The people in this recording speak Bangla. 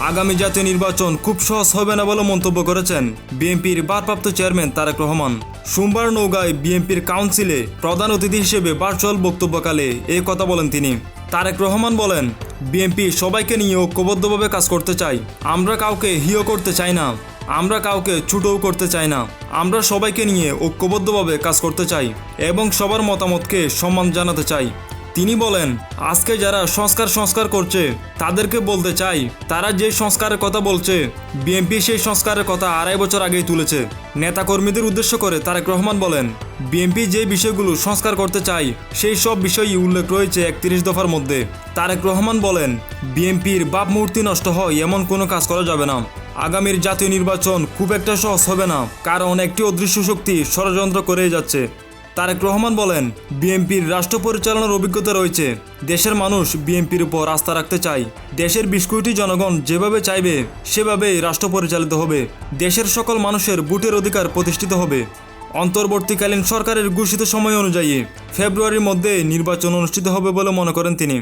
আগামী জাতীয় নির্বাচন খুব সহজ হবে না বলে মন্তব্য করেছেন বিএনপির ভারপ্রাপ্ত চেয়ারম্যান তারেক রহমান। সোমবার নৌগায় বিএনপির কাউন্সিলে প্রধান অতিথি হিসেবে ভার্চুয়াল বক্তব্যকালে এই কথা বলেন তিনি। তারেক রহমান বলেন, বিএনপি সবাইকে নিয়ে ঐক্যবদ্ধভাবে কাজ করতে চাই আমরা কাউকে হিও করতে চাই না। আমরা কাউকে ছুটোও করতে চাই না। আমরা সবাইকে নিয়ে ঐক্যবদ্ধভাবে কাজ করতে চাই এবং সবার মতামতকে সম্মান জানাতে চাই। তিনি বলেন, আজকে যারা সংস্কার সংস্কার করছে, তাদেরকে বলতে চাই, তারা যে সংস্কারের কথা বলছে বিএনপি সেই সংস্কারের কথা আড়াই বছর আগেই তুলেছে। নেতাকর্মীদের উদ্দেশ্য করে তারেক রহমান বলেন বিএনপি যে বিষয়গুলো সংস্কার করতে চাই সেই সব বিষয়ই উল্লেখ রয়েছে একত্রিশ দফার মধ্যে। তারেক রহমান বলেন বিএনপির বাপ মূর্তি নষ্ট হয়, এমন কোনো কাজ করা যাবে না। আগামীর জাতীয় নির্বাচন খুব একটা সহজ হবে না, কারণ একটি অদৃশ্য শক্তি ষড়যন্ত্র করে যাচ্ছে। তারেক রহমান বলেন, বিএনপির রাষ্ট্র পরিচালনার অভিজ্ঞতা রয়েছে। দেশের মানুষ বিএনপির উপর আস্থা রাখতে চায়। দেশের বিশ কোটি জনগণ যেভাবে চাইবে, সেভাবেই রাষ্ট্র পরিচালিত হবে। দেশের সকল মানুষের বুটের অধিকার প্রতিষ্ঠিত হবে। অন্তর্বর্তীকালীন সরকারের ঘোষিত সময় অনুযায়ী ফেব্রুয়ারির মধ্যে নির্বাচন অনুষ্ঠিত হবে বলে মনে করেন তিনি।